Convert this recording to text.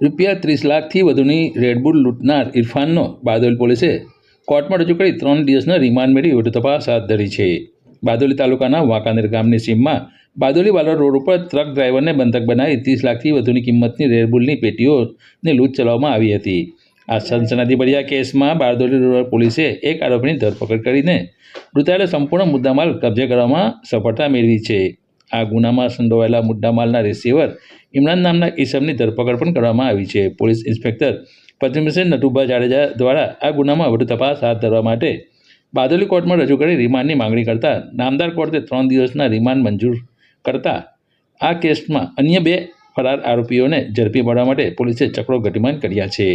રૂપિયા ત્રીસ લાખથી વધુની રેડબુલ લૂંટનાર ઇરફાનનો બારડોલી પોલીસે કોર્ટમાં રજૂ કરી ત્રણ દિવસના રિમાન્ડ મેળવી વધુ તપાસ હાથ ધરી છે. બારડોલી તાલુકાના વાંકાનેર ગામની સીમમાં બારડોલી વાલોર રોડ ઉપર ટ્રક ડ્રાઈવરને બંધક બનાવી ત્રીસ લાખથી વધુની કિંમતની રેડબુલની પેટીઓને લૂંટ ચલાવવામાં આવી હતી. આ સનસનાટીભર્યા કેસમાં બારડોલી રૂરલ પોલીસે એક આરોપીની ધરપકડ કરીને લૂંટાયેલો સંપૂર્ણ મુદ્દામાલ કબજે કરવામાં સફળતા મેળવી છે. આ ગુનામાં સંડોવાયેલા મુદ્દામાલના રિસીવર ઇમરાન નામના ઈસમની ધરપકડ પણ કરવામાં આવી છે. પોલીસ ઇન્સ્પેક્ટર પદ્મસિંહ નટુભા જાડેજા દ્વારા આ ગુનામાં વધુ તપાસ હાથ ધરવા માટે બાદોલી કોર્ટમાં રજૂ કરી રિમાન્ડની માંગણી કરતા નામદાર કોર્ટે ત્રણ દિવસના રિમાન્ડ મંજૂર કરતા આ કેસમાં અન્ય બે ફરાર આરોપીઓને ઝડપી પાડવા માટે પોલીસે ચક્રો ગતિમાન કર્યા છે.